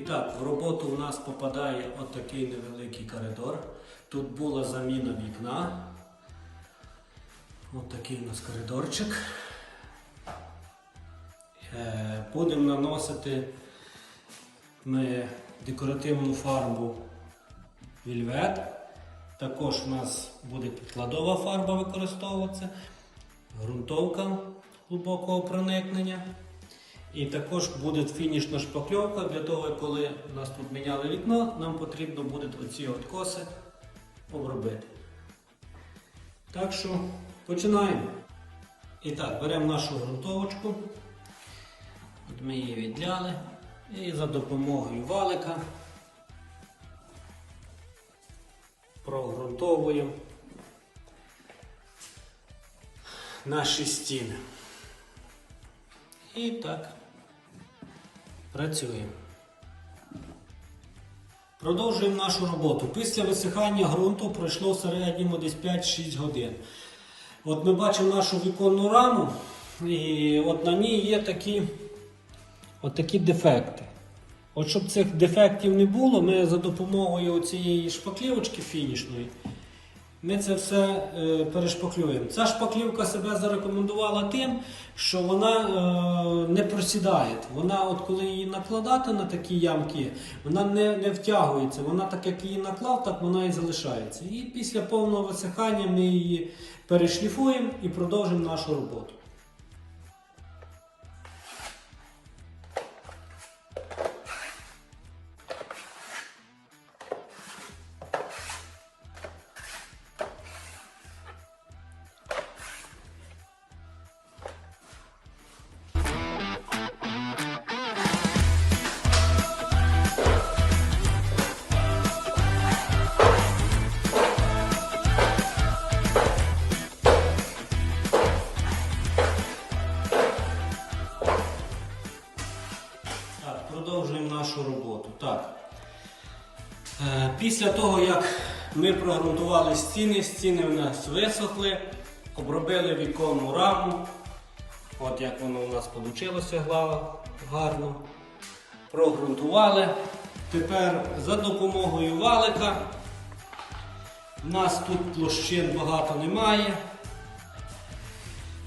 І так, в роботу у нас попадає отакий невеликий коридор. Тут була заміна вікна. Отакий у нас коридорчик. Е, Будемо наносити ми декоративну фарбу Вільвет. Також у нас буде підкладова фарба використовуватися, ґрунтовка глибокого проникнення. І також буде фінішна шпакльовка для того, коли у нас тут міняли вікно, нам потрібно буде оці от коси обробити. Так що починаємо. І так, беремо нашу ґрунтовочку. От ми її відляли. І за допомогою валика прогрунтовуємо наші стіни. І так працюємо. Продовжуємо нашу роботу. Після висихання ґрунту пройшло в середньому десь 5-6 годин. От ми бачимо нашу віконну раму, і от на ній є такі, от такі дефекти. От щоб цих дефектів не було, ми за допомогою цієї шпаклівочки фінішної ми це все е, перешпаклюємо. Ця шпаклівка себе зарекомендувала тим, що вона е, не просідає. Вона, от коли її накладати на такі ямки, вона не, не втягується. Вона так як її наклав, так вона і залишається. І після повного висихання ми її перешліфуємо і продовжимо нашу роботу. Після того, як ми прогрунтували стіни, стіни у нас висохли, обробили віконну раму. От як воно у нас вийшло гарно. Прогрунтували. Тепер за допомогою валика. У нас тут площин багато немає.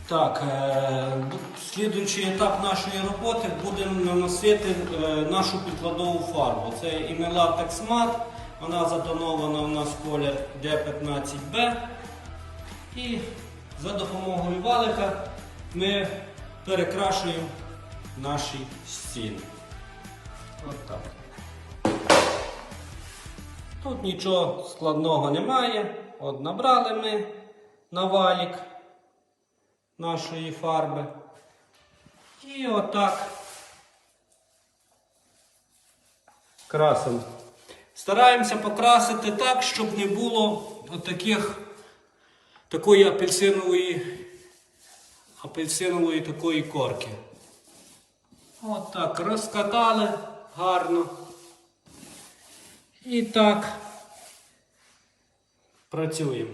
Так, е, слідуючий етап нашої роботи будемо наносити е, нашу підкладову фарбу. Це Імелатекс Мат, вона затонована у нас колір D15B. І за допомогою валика ми перекрашуємо наші стіни. От так. Тут нічого складного немає. От набрали ми на валік нашої фарби. І отак красимо. Стараємося покрасити так, щоб не було таких, такої апельсинової, апельсинової такої корки. Отак розкатали гарно. І так працюємо.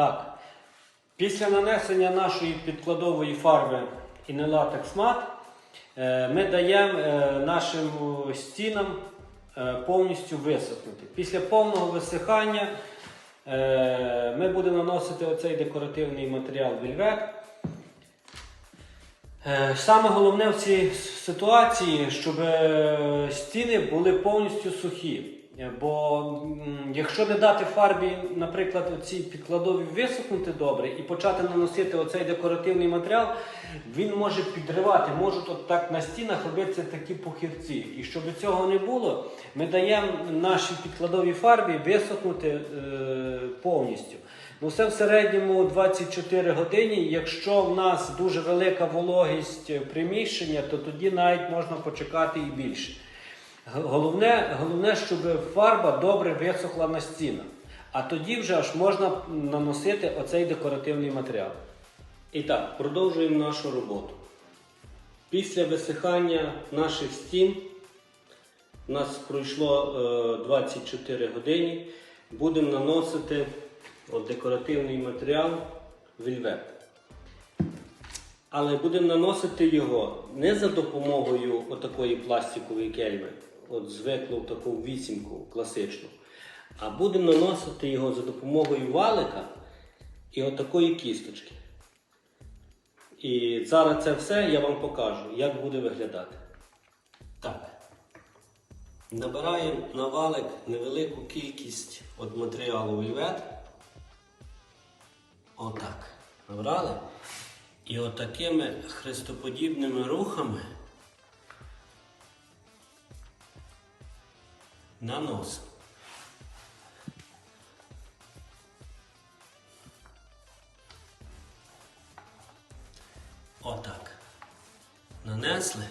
Так. Після нанесення нашої підкладової фарби Inelatex Matte е, ми даємо е, нашим стінам е, повністю висохнути. Після повного висихання ми будемо наносити оцей декоративний матеріал. Е, Саме головне в цій ситуації, щоб стіни були повністю сухі. Е, Бо якщо не дати фарбі, наприклад, оці підкладові висохнути добре і почати наносити оцей декоративний матеріал, він може підривати, можуть от так на стінах робитися такі похирці. І щоб цього не було, ми даємо нашій підкладовій фарбі висохнути е, повністю. Ну, це в середньому 24 години. Якщо в нас дуже велика вологість приміщення, то тоді навіть можна почекати і більше. Головне, головне, щоб фарба добре висохла на стінах. А тоді вже аж можна наносити оцей декоративний матеріал. І так, продовжуємо нашу роботу. Після висихання наших стін у нас пройшло е, 24 години. Будемо наносити от декоративний матеріал вільвет. Але будемо наносити його не за допомогою отакої пластикової кельми, от звиклу таку вісімку класичну, а будемо наносити його за допомогою валика і отакої кісточки. І зараз це все я вам покажу, як буде виглядати. Так. Набираємо на валик невелику кількість от матеріалу вельвет. Отак. Набрали. І отакими хрестоподібними рухами наносимо. Отак. Нанесли.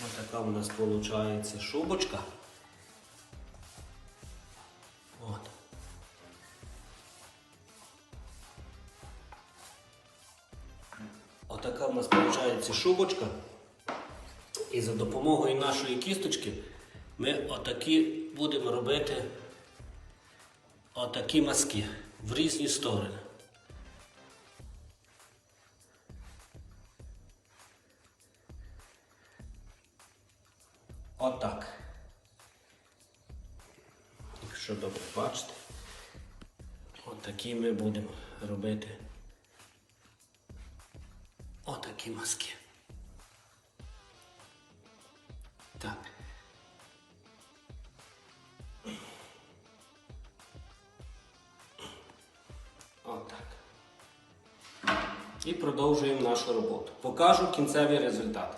Отака у нас виходить шубочка. От. Отака в нас виходить шубочка. І за допомогою нашої кісточки ми отакі будемо робити отакі мазки в різні сторони. Так. Отак. І продовжуємо нашу роботу. Покажу кінцевий результат.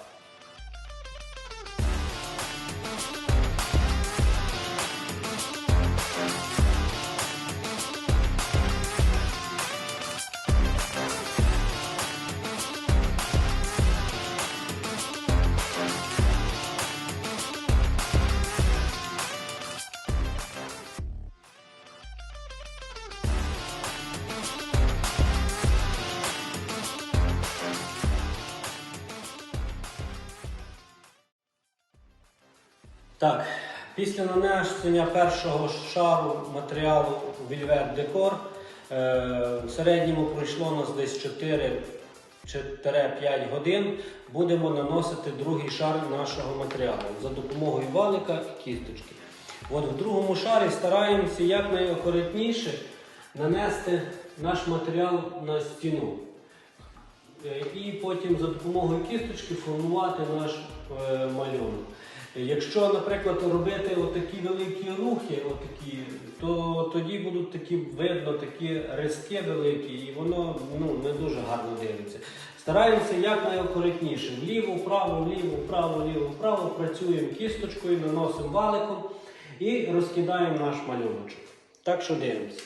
Так, після нанесення першого шару матеріалу Velvet Decor е, в середньому пройшло у нас десь 4-5 годин. Будемо наносити другий шар нашого матеріалу за допомогою валика і кісточки. От в другому шарі стараємося якнайакуратніше нанести наш матеріал на стіну. Е, І потім за допомогою кісточки формувати наш е, малюнок. Якщо, наприклад, робити отакі великі рухи, отакі, то тоді будуть такі видно такі риски великі, і воно ну, не дуже гарно дивиться. Стараємося якнайакуратніше. Вліво, вправо, вліво, вправо, вліво, вправо. Працюємо кісточкою, наносимо валиком і розкидаємо наш малюночок. Так що дивимося.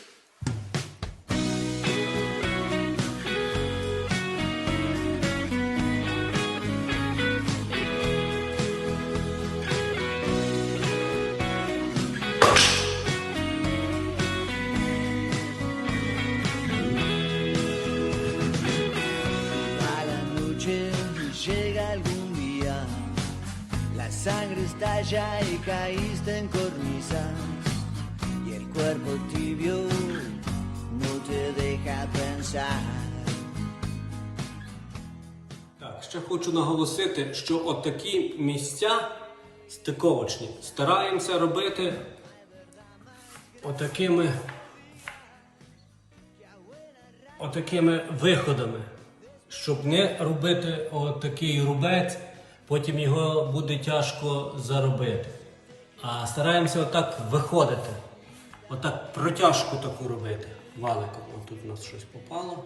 Sangre estalla y caíste en cornisas, y el cuerpo tibio no te deja pensar. Так, ще хочу наголосити, що от такі місця стиковочні стараємося робити отакими, отакими виходами, щоб не робити отакий рубець потім його буде тяжко заробити. А стараємося отак виходити, отак протяжку таку робити. Валиком. О, тут у нас щось попало.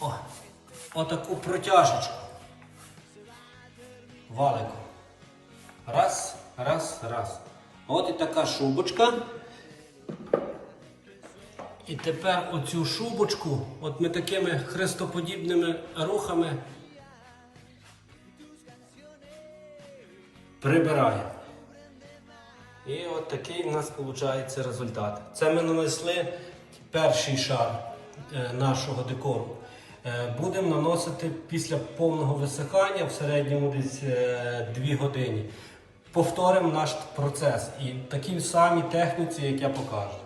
О, отаку протяжечку. Валиком. Раз, раз, раз. От і така шубочка. І тепер оцю шубочку, от ми такими хрестоподібними рухами прибираємо. І от такий в нас виходить результат. Це ми нанесли перший шар е, нашого декору. Е, Будемо наносити після повного висихання в середньому десь 2 години. Повторимо наш процес і такій самій техніці, як я покажу.